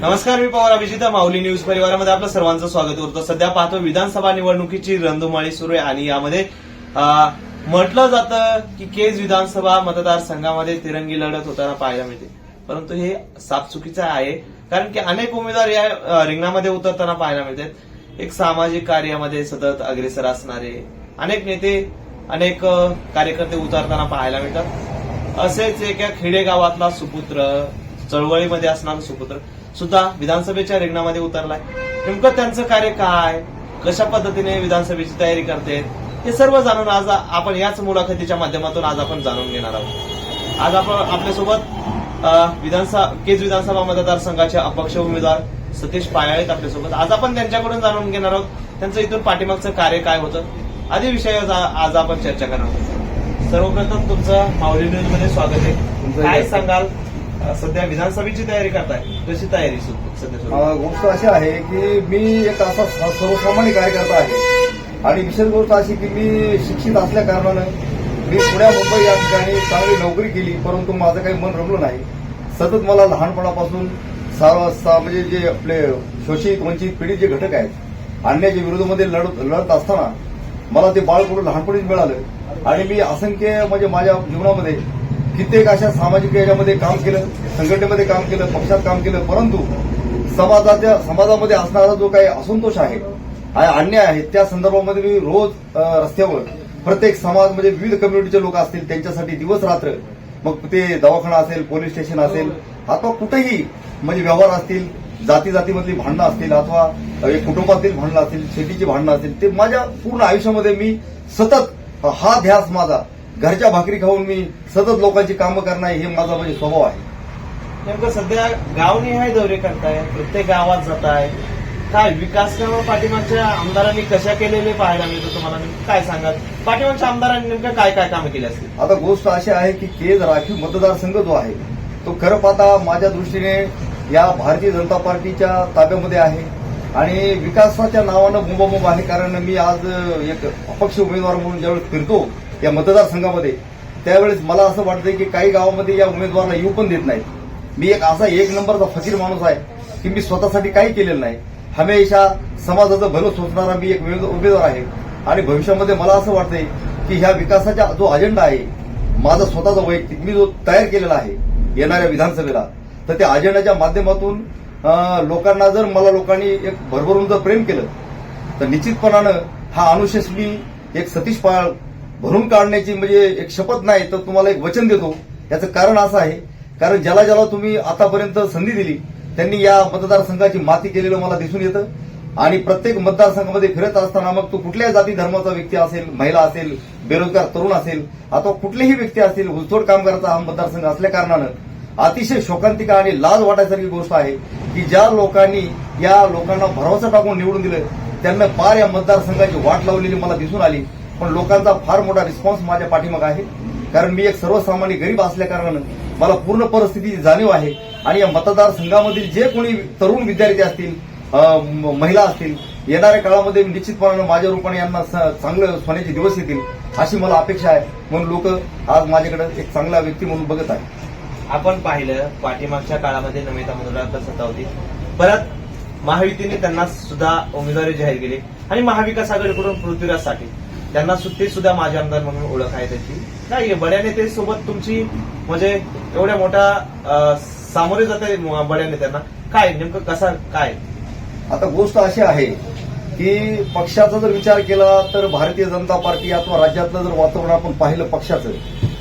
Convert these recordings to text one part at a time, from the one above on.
नमस्कार मी पवार अभिजित माऊली न्यूज परिवारामध्ये आपलं सर्वांचं स्वागत करतो. सध्या पाहतो विधानसभा निवडणुकीची रंधुमाळी सुरू आहे आणि यामध्ये म्हटलं जातं की केज विधानसभा मतदारसंघामध्ये तिरंगी लढत होताना पाहायला मिळते. परंतु हे साफ चुकीचं आहे कारण की अनेक उमेदवार या रिंगणामध्ये उतरताना पाहायला मिळतात. एक सामाजिक कार्यामध्ये सतत अग्रेसर असणारे अनेक नेते अनेक कार्यकर्ते उतरताना पाहायला मिळतात. असेच एका खेडेगावातला सुपुत्र चळवळीमध्ये असणारा सुपुत्र सुद्धा विधानसभेच्या रिंगणामध्ये उतरलाय. नेमकं त्यांचं कार्य काय? कशा पद्धतीने विधानसभेची तयारी करते? हे सर्व जाणून आज आपण याच मुलाखतीच्या माध्यमातून आज आपण जाणून घेणार आहोत. आज आपण आपल्यासोबत विधानसभा केज विधानसभा मतदारसंघाचे अपक्ष उमेदवार सतीश पायाळ आहेत आपल्यासोबत. आज आपण त्यांच्याकडून जाणून घेणार आहोत त्यांचं इथून पाठीमागचं कार्य काय होतं? आदी विषयावर आ- आज आपण चर्चा करणार आहोत. सर्वप्रथम तुमचं माऊली न्यूजमध्ये स्वागत आहे. काय सांगाल? सध्या विधानसभेची तयारी करताय. कशी तयारी सध्या गोष्ट अशी आहे की मी एक असा सर्वसामान्य कार्यकर्ता आहे. आणि विशेष गोष्ट अशी की मी शिक्षित असल्या कारणानं मी पुण्या मुंबई या ठिकाणी चांगली नोकरी केली परंतु माझं काही मन रमलं नाही. सतत मला लहानपणापासून सा- म्हणजे जे आपले शोषित वंचित पिढी जे घटक आहेत अन्याच्या विरोधामध्ये लढत लढत असताना मला ते बाळ कुठं लहानपणीच मिळालं. आणि मी असंख्य म्हणजे माझ्या जीवनामध्ये कित्येक अशा सामाजिक याच्यामध्ये काम केलं संघटनेमध्ये काम केलं पक्षात काम केलं परंतु समाजाच्या समाजामध्ये असणारा जो काही असंतोष आहे अन्याय आहे त्या संदर्भामध्ये मी रोज रस्त्यावर प्रत्येक समाज म्हणजे विविध कम्युनिटीचे लोक असतील त्यांच्यासाठी दिवस रात्र मग ते दवाखाना असेल पोलीस स्टेशन असेल अथवा कुठेही म्हणजे व्यवहार असतील जाती जातीमधली भांडणं असतील अथवा कुटुंबातील भांडणं असतील शेतीची भांडणं असतील ते माझ्या पूर्ण आयुष्यामध्ये मी सतत हा ध्यास माझा घरच्या भाकरी खाऊन मी सतत लोकांची कामं करणं हे माझा म्हणजे स्वभाव आहे. नेमकं सध्या गावनिहाय दौरे करताय प्रत्येक गावात जाताय. काय विकास कामं पाठीमागच्या आमदारांनी कशा केलेले पाहायला मिळतं तुम्हाला? नेमकं काय सांगाल? पाठीमागच्या आमदारांनी नेमकं काय काय कामं केली असतील? आता गोष्ट अशी आहे की केज राखीव मतदारसंघ जो आहे तो खरं पाहता माझ्या दृष्टीने या भारतीय जनता पार्टीच्या ताब्यामध्ये आहे. आणि विकासाच्या नावानं बुंबाबुंब आहे कारण मी आज एक अपक्ष उमेदवार म्हणून ज्यावेळेस फिरतो या मतदारसंघामध्ये. त्यावेळेस मला असं वाटतं की काही गावामध्ये या उमेदवाराला येऊ पण देत नाहीत. मी एक असा एक नंबरचा फकीर माणूस आहे की मी स्वतःसाठी काही केलेलं नाही. हमेशा समाजाचं भलं सोचणारा मी एक उमेदवार आहे. आणि भविष्यामध्ये मला असं वाटतंय की ह्या विकासाचा जो अजेंडा आहे माझा स्वतःचा वैयक्तिक मी जो तयार केलेला आहे येणाऱ्या विधानसभेला तर त्या अजेंडाच्या माध्यमातून लोकांना जर मला लोकांनी एक भरभरून जर प्रेम केलं तर निश्चितपणानं हा अनुशेष मी एक सतीश पाळ भरून काढण्याची म्हणजे एक शपथ नाही तर तुम्हाला एक वचन देतो. याचं कारण असं आहे कारण ज्याला ज्याला तुम्ही आतापर्यंत संधी दिली त्यांनी या मतदारसंघाची माती केलेलं मला दिसून येतं. आणि प्रत्येक मतदारसंघामध्ये फिरत असताना मग तो कुठल्याही जाती धर्माचा व्यक्ती असेल महिला असेल बेरोजगार तरुण असेल अथवा कुठलेही व्यक्ती असतील उलतोड कामगारचा हा मतदारसंघ असल्या कारणानं अतिशय शोकांतिका आणि लाज वाटायसारखी गोष्ट आहे की ज्या लोकांनी या लोकांना भरवसा टाकून निवडून दिलं त्यांना पार या मतदारसंघाची वाट लावलेली मला दिसून आली. पण लोकांचा फार मोठा रिस्पॉन्स माझ्या पाठीमाग आहे. कारण मी एक सर्वसामान्य गरीब असल्याकारणानं मला पूर्ण परिस्थितीची जाणीव आहे. आणि या मतदारसंघामधील जे कोणी तरुण विद्यार्थी असतील महिला असतील येणाऱ्या काळामध्ये निश्चितपणानं माझ्या रूपाने यांना स- चांगलं सोन्याचे दिवस येतील अशी मला अपेक्षा आहे. म्हणून लोक आज माझ्याकडे एक चांगला व्यक्ती म्हणून बघत आहे आपण पाहिलं पाठीमागच्या काळामध्ये नमिता मुंदडकर सत्ता होती परत महायुतीने त्यांना सुद्धा उमेदवारी जाहीर केली. आणि महाविकास आघाडीकडून पृथ्वीराज साठे. त्यांना सुट्टी सुद्धा माझे आमदार म्हणून ओळख आहे त्याची. नाही आहे, बड्या नेते सोबत तुमची म्हणजे एवढ्या मोठ्या सामोरे जाते बड्या नेत्यांना काय नेमकं कसा काय? आता गोष्ट अशी आहे की पक्षाचा जर विचार केला तर भारतीय जनता पार्टी अथवा राज्यातलं जर वातावरण आपण पाहिलं पक्षाचं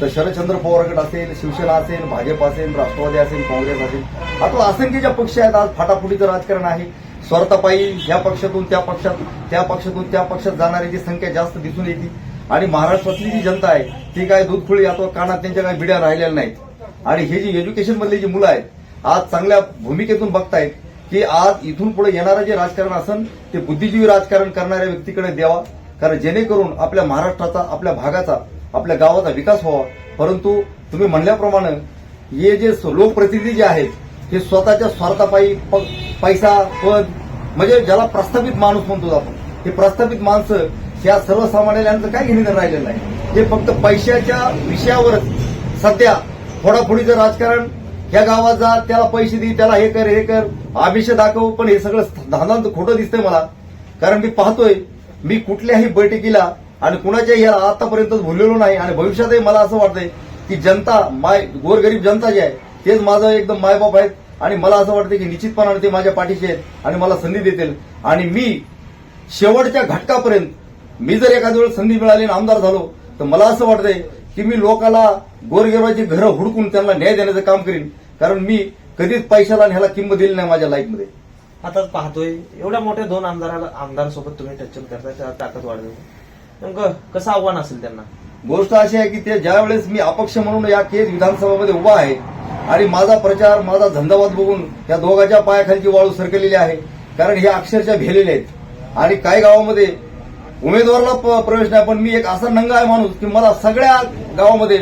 तर शरदचंद्र पवार गट असेल शिवसेना असेल भाजप असेल राष्ट्रवादी असेल काँग्रेस असेल अथवा असंख्य ज्या पक्ष आहेत आज फाटाफुटीचं राजकारण आहे स्वार्थपायी ह्या पक्षातून त्या पक्षात त्या पक्षातून त्या पक्षात जाणाऱ्याची संख्या जास्त दिसून येते आणि महाराष्ट्रातली जी जनता आहे ती काय दूधखुळी अथवा कानात त्यांच्या काही बिड्या राहिलेल्या नाहीत. आणि हे जी एज्युकेशन मधली जी मुलं आहेत आज चांगल्या भूमिकेतून बघतायत की आज इथून पुढे येणारं जे राजकारण असन ते बुद्धिजीवी राजकारण करणाऱ्या व्यक्तीकडे द्यावा. कारण जेणेकरून आपल्या महाराष्ट्राचा आपल्या भागाचा आपल्या गावाचा विकास व्हावा. परंतु तुम्ही म्हणल्याप्रमाणे हे जे लोकप्रतिनिधी जे आहेत हे स्वतःच्या स्वार्थापायी प- पैसा पद म्हणजे ज्याला प्रस्थापित माणूस म्हणतो आपण. हे प्रस्थापित माणसं या सर्वसामान्यांचं काय घेणं राहिलेलं नाही. हे फक्त पैशाच्या विषयावरच. सध्या फोडाफोडीचं राजकारण या गावात जा त्याला पैसे दे त्याला हे कर हे कर आमिष दाखव पण हे सगळं धानांत खोटं दिसतंय मला. कारण मी पाहतोय मी कुठल्याही बैठकीला आणि कुणाच्याही याला आतापर्यंत भुललेलो नाही आणि भविष्यातही मला असं वाटतंय की जनता माय गोरगरीब जनता जी आहे तेच माझं एकदम मायबाप आहेत. आणि मला असं वाटतं की निश्चितपणाने ते माझ्या पाठीशी आहेत आणि मला संधी देतील. आणि मी शेवटच्या घटकापर्यंत मी जर एखाद्या वेळेस संधी मिळाली आणि आमदार झालो तर मला असं वाटतंय की मी लोकांना गोरगरिबाची घरं हुडकून त्यांना न्याय देण्याचं काम करीन. कारण मी कधीच पैशाला आणि ह्याला किंमत दिली नाही माझ्या लाईफमध्ये आता पाहतोय एवढ्या मोठ्या दोन आमदाराला आमदारासोबत तुम्ही टचअप करताय त्याला ताकद वाढवली. नेमकं कसं आव्हान असेल त्यांना? गोष्ट अशी आहे की ते ज्या वेळेस मी अपक्ष म्हणून या केज विधानसभामध्ये उभा आहे आणि माझा प्रचार माझा धंदावाद बघून या दोघांच्या पायाखालची वाळू सरकलेली आहे. कारण हे अक्षरशः भेलेले आहेत. आणि काही गावामध्ये उमेदवाराला प- प्रवेश नाही पण मी एक असा नंग आहे माणूस की मला सगळ्या गावामध्ये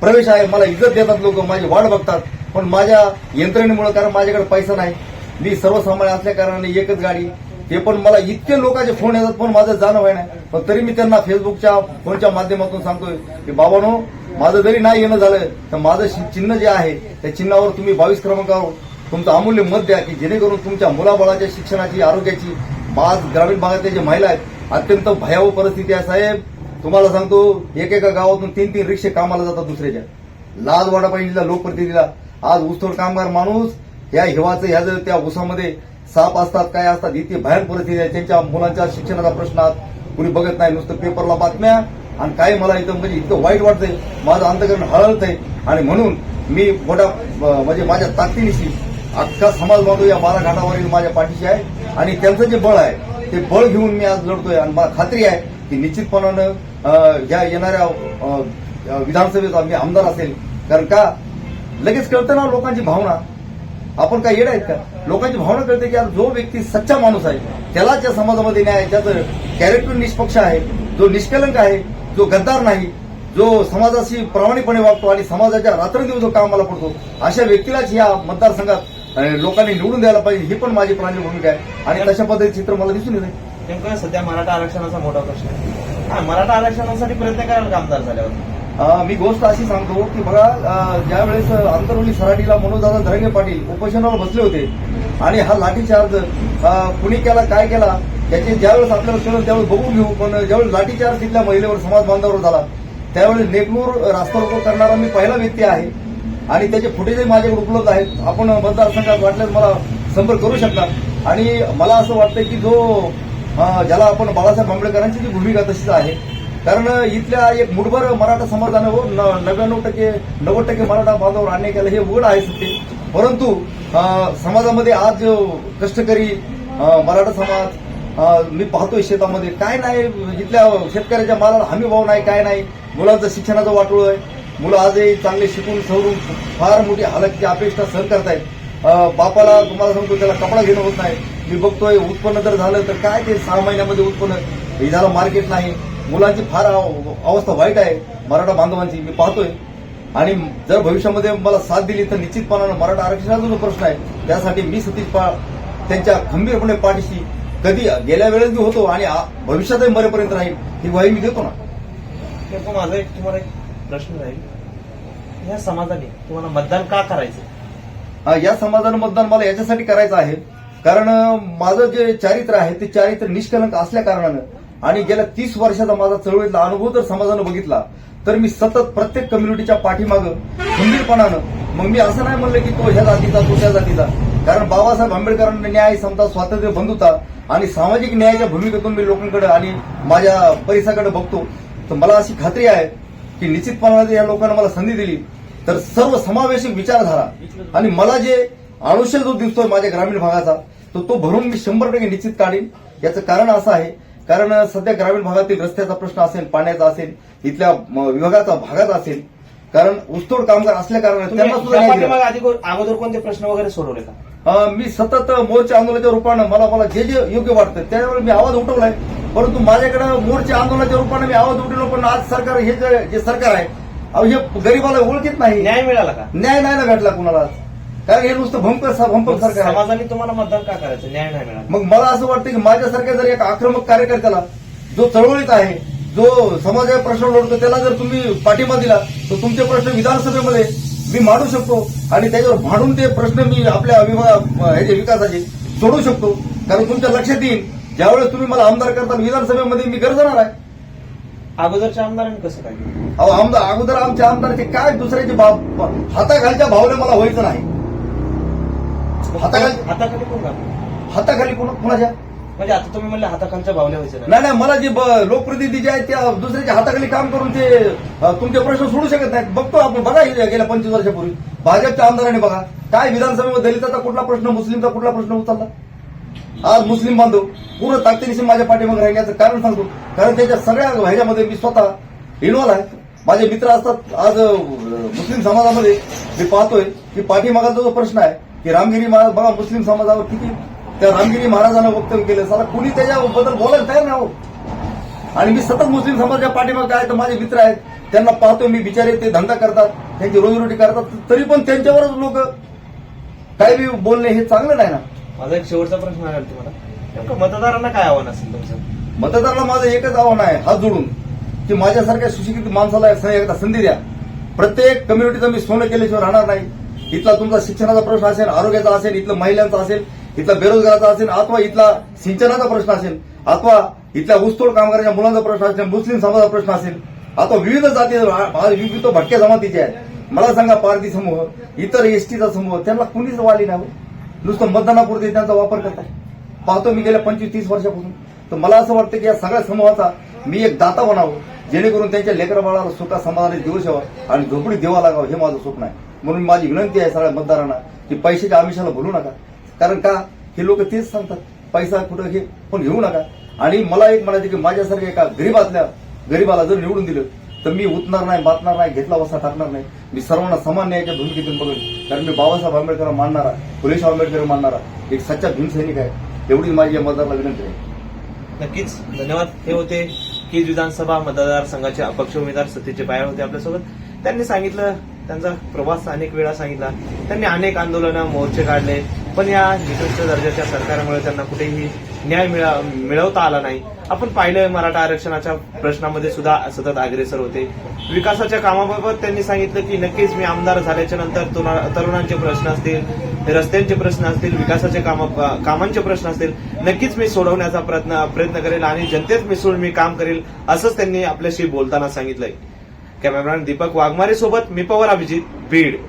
प्रवेश आहे. मला इज्जत देतात लोक माझी वाट बघतात. पण माझ्या यंत्रणेमुळे कारण माझ्याकडे पैसा नाही मी सर्वसामान्य असल्या कारणाने एकच गाडी ते पण मला इतके लोकांचे फोन येतात पण माझं जाणं व्हाय नाही पण तरी मी त्यांना फेसबुकच्या फोनच्या माध्यमातून सांगतोय की बाबानो माझं जरी नाही येणं झालं तर माझं शि- चिन्ह जे आहे त्या चिन्हावर तुम्ही बावीस क्रमांकावर तुमचं अमूल्य मत द्या की जेणेकरून तुमच्या मुलाबाळाच्या शिक्षणाची आरोग्याची आज ग्रामीण भागातल्या जे महिला आहेत अत्यंत भयावह परिस्थिती आहे साहेब. तुम्हाला सांगतो एक एका गावातून तीन तीन रिक्षे कामाला जातात दुसऱ्याच्या. लाज वाडा पाहिजे लोकप्रतिनिधीला. आज ऊसतोड कामगार माणूस या हिवाचं ह्या जर त्या ऊसामध्ये साप असतात काय असतात इतकी भयान परिस्थिती आहे. त्यांच्या मुलांच्या शिक्षणाचा प्रश्न आहात कुणी बघत नाही. नुसतं पेपरला बातम्या आणि काय मला इथं म्हणजे इतकं वाईट वाटतंय माझं अंतकरण हळहळत आहे आणि म्हणून मी मोठ्या म्हणजे माझ्या ताकदीनिशी अख्खा समाज बांधव या बाराघाटावरील माझ्या पाठीशी आहे. आणि त्यांचं जे बळ आहे ते बळ घेऊन मी आज लढतोय. आणि मला खात्री आहे की निश्चितपणानं या येणाऱ्या विधानसभेचा मी आमदार असेल. कारण का? लगेच कळतं ना लोकांची भावना. आपण काय येड आहेत का? लोकांची भावना कळते की जो व्यक्ती सच्चा माणूस आहे त्यालाच या समाजामध्ये न्याय त्याचं कॅरेक्टर निष्पक्ष आहे. जो निष्कलंक आहे जो गद्दार नाही जो समाजाशी प्रामाणिकपणे वागतो आणि समाजाच्या रात्रंदिवस जो कामाला पडतो अशा व्यक्तीलाच या मतदारसंघात लोकांनी निवडून द्यायला पाहिजे ही पण माझी प्रांजळ भूमिका आहे. आणि तशा पद्धतीचे चित्र मला दिसून येते नेमकं सध्या मराठा आरक्षणाचा मोठा प्रश्न आहे. मराठा आरक्षणासाठी प्रयत्न कराल का आमदार झाल्यावर मी गोष्ट अशी सांगतो की बघा ज्यावेळेस आंतरवली सराटीला मनोजदादा धरंगे पाटील उपोषणावर बसले होते आणि हा लाठीचार्ज कुणी केला काय केला त्याचे ज्यावेळेस आपल्याला कळलं त्यावेळेस बघून घेऊ. पण ज्यावेळेस लाठीचार्ज तिथल्या महिलेवर समाज बांधावर झाला त्यावेळेस नेकनूर रास्ता रोको करणारा मी पहिला व्यक्ती आहे. आणि त्याचे फुटेजही माझ्याकडे उपलब्ध आहेत. आपण मतदारसंघात वाटल्यास मला संपर्क करू शकता. आणि मला असं वाटतं की जो ज्याला आपण बाळासाहेब आंबेडकरांची जी भूमिका तशीच आहे. कारण इथल्या एक मुठभर मराठा समाजानं हो, व नव्याण्णव टक्के नव्वद टक्के मराठा बांधावर अन्याय केलं हे उघड आहे सत्य. परंतु समाजामध्ये आज कष्टकरी मराठा समाज मी पाहतोय शेतामध्ये. काय नाही इथल्या शेतकऱ्याच्या मालाला हमी भाव नाही काय नाही. मुलांचं शिक्षणाचं वाटोळ आहे. मुलं आजही चांगले शिकून सवरून फार मोठी हालतची अपेक्षा सहन करतायत. बापाला तुम्हाला सांगतो त्याला कपडा घेणं होत नाही. मी बघतोय उत्पन्न जर झालं तर काय ते सहा महिन्यामध्ये उत्पन्न? हे झालं मार्केट नाही. मुलांची फार अव- अवस्था वाईट आहे. मराठा बांधवांची मी पाहतोय. आणि जर भविष्यामध्ये मला साथ दिली तर निश्चितपणानं मराठा आरक्षणाचा जो प्रश्न आहे त्यासाठी मी सतीश पाळ त्यांच्या खंबीरपणे पाठीशी कधी गेल्या वेळेस मी होतो आणि भविष्यातही मरेपर्यंत राहील ही ग्वाही मी देतो ना. माझा एक तुम्हाला एक प्रश्न राहील. या समाजाने तुम्हाला मतदान का करायचं या समाजानं मतदान मला याच्यासाठी करायचं आहे. कारण माझं जे चारित्र्य आहे ते चारित्र्य निष्कलंक असल्या कारणानं आणि गेल्या तीस वर्षाचा माझा चळवळीतला अनुभव जर समाजानं बघितला तर मी सतत प्रत्येक कम्युनिटीच्या पाठीमागं खंबीरपणानं मग मी असं नाही म्हणलं की तो ह्या जातीचा तो त्या जातीचा. कारण बाबासाहेब आंबेडकरांनी न्याय समता स्वातंत्र्य बंधुता आणि सामाजिक न्यायाच्या भूमिकेतून मी लोकांकडे आणि माझ्या परिसराकडे बघतो. तर मला अशी खात्री आहे की निश्चितपणाने जर या लोकांना मला संधी दिली तर सर्व समावेशक विचारधारा आणि मला जे आयुष्य जो दिसतोय माझ्या ग्रामीण भागाचा तर तो भरून मी शंभर टक्के निश्चित काढीन. याचं कारण असं आहे कारण सध्या ग्रामीण भागातील रस्त्याचा प्रश्न असेल पाण्याचा असेल इथल्या विभागाचा भागाचा असेल. कारण ऊसतोड कामगार असल्या कारणाने त्यांना सुद्धा अगोदर कोणते प्रश्न वगैरे सोडवले का? मी सतत मोर्चे आंदोलनाच्या रूपानं मला मला जे जे योग्य वाटतं त्यावेळी मी आवाज उठवलाय. परंतु माझ्याकडे मोर्चे आंदोलनाच्या रूपानं मी आवाज उठवलो पण आज सरकार हे जे सरकार आहे हे गरीबाला ओळखीत नाही. न्याय मिळाला का? न्याय नाही ना भेटला कुणाला. कारण हे नुसतं भंपर भंपर सरकार आहे. समाजाने तुम्हाला मतदान का करायचं? न्याय नाही मिळाला. मग मला असं वाटतं की माझ्यासारख्या जर एक आक्रमक कार्यकर्त्याला जो चळवळीत आहे जो समाजाचा प्रश्न लढतो त्याला जर तुम्ही पाठिंबा दिला तर तुमचे प्रश्न विधानसभेमध्ये मी मांडू शकतो आणि त्याच्यावर भांडून ते प्रश्न मी आपल्या विभाग ह्याचे विकासाचे सोडू शकतो. कारण तुमच्या लक्षात येईल ज्यावेळेस तुम्ही मला आमदार करता विधानसभेमध्ये मी गरजणार आहे. अगोदरच्या आमदारांनी कसं काय केलं? अहो आमदार अगोदर आमच्या आमदाराचे काय दुसऱ्याचे बाप हाताखालच्या भावने मला व्हायचं नाही. हाताखाली? हाताखाली कोण काम हाताखाली कोण? कुणाच्या? म्हणजे आता तुम्ही म्हणले हाताखालच्या बावल्या व्हायचं नाही नाही मला जे ब- लोकप्रतिनिधी जे आहेत त्या दुसऱ्याच्या हाताखाली काम करून ते अ, तुमचे प्रश्न सोडू शकत नाहीत. बघतो आपण बघा हे गेल्या पंचवीस वर्षापूर्वी. भाजपच्या आमदारांनी बघा. काय विधानसभेमध्ये दलिताचा कुठला प्रश्न मुस्लिमचा कुठला प्रश्न उचलला? आज मुस्लिम बांधव पूर्ण ताकदीनिशी माझ्या पाठीमागे राहण्याचं कारण सांगतो. कारण त्याच्या सगळ्या ह्याच्यामध्ये मी स्वतः इन्व्हॉल्व आहे. माझे मित्र असतात आज अ, मुस्लिम समाजामध्ये मी पाहतोय. की पाठीमागाचा जो प्रश्न आहे की रामगिरी महाराज बघा मुस्लिम समाजावर किती त्या रामगिरी महाराजांना वक्तव्य केलं. साला कुणी त्याच्याबद्दल बोलायला तयार नाही हो आणि मी सतत मुस्लिम समाजाच्या पाठीमागे आहे तर माझे मित्र आहेत त्यांना पाहतोय मी बिचारे ते धंदा करतात त्यांची रोजीरोटी करतात तरी पण त्यांच्यावरच लोक काय बी बोलणे हे चांगलं नाही ना. माझा एक शेवटचा प्रश्न आहे तुम्हाला. नेमकं मतदारांना काय आव्हान असेल तुमचं? मतदाराला माझं एकच आव्हान आहे हात जोडून की माझ्यासारख्या सुशिक्षित माणसाला एकदा संधी द्या. प्रत्येक कम्युनिटीचं मी सोनं केल्याशिवाय राहणार नाही. इथला तुमचा शिक्षणाचा प्रश्न असेल आरोग्याचा असेल इथलं महिलांचा असेल इथला बेरोजगाराचा असेल अथवा इथला सिंचनाचा प्रश्न असेल अथवा इथल्या ऊसतोड कामगारांच्या मुलांचा प्रश्न असेल मुस्लिम समाजाचा प्रश्न असेल अथवा विविध जाती विविध भटक्या जमातीचे आहेत. मला सांगा पारधी समूह इतर एसटीचा समूह त्यांना कुणीच वाली नाही हो. नुसतं मतदानापुरते त्यांचा वापर करतात पाहतो मी गेल्या पंचवीस तीस वर्षापासून. तर मला असं वाटतं की या सगळ्या समूहाचा मी एक दाता बनावं जेणेकरून त्यांच्या लेकरबाळाला सुखा समाधाने देऊ शेवा आणि झोपडी देवा लागावं हे माझं स्वप्न आहे. म्हणून माझी विनंती आहे सगळ्या मतदारांना की पैशाच्या आमिषाला भरू नका. कारण का? हे लोक तेच सांगतात. पैसा कुठं हे पण घेऊ नका. आणि मला एक म्हणायचं की माझ्यासारख्या एका गरीबातल्या गरीबाला जर निवडून दिलं तर मी उठणार नाही बातणार नाही घेतला वसा टाकणार नाही. मी सर्वांना समान न्यायाच्या भूमिकेतून बघेन. कारण मी बाबासाहेब आंबेडकर मानणारा फुलेश आंबेडकर मानणारा एक सच्चा भीमसैनिक आहे. एवढी माझी या मतदारला विनंती आहे. नक्कीच. धन्यवाद. हे होते की विधानसभा मतदारसंघाचे अपक्ष उमेदवार सतीचे पाया होते आपल्यासोबत. त्यांनी सांगितलं त्यांचा प्रवास अनेक वेळा सांगितला. त्यांनी अनेक आंदोलनं मोर्चे काढले पण या निकृष्ट दर्जाच्या सरकारमुळे त्यांना कुठेही न्याय मिळा- मिळवता आला नाही. आपण पाहिलं मराठा आरक्षणाच्या प्रश्नामध्ये सुद्धा सतत अग्रेसर होते. विकासाच्या कामाबाबत त्यांनी सांगितलं की नक्कीच मी आमदार झाल्याच्यानंतर तरुणांचे प्रश्न असतील रस्त्यांचे प्रश्न असतील विकासाचे काम कामांचे प्रश्न असतील नक्कीच मी सोडवण्याचा प्रयत्न प्रयत्न करेल आणि जनतेत मिसळून मी काम करेल असंच त्यांनी आपल्याशी बोलताना सांगितलंय. कॅमेरामॅन दीपक वाघमारे सोबत मी पवार अभिजित बीड.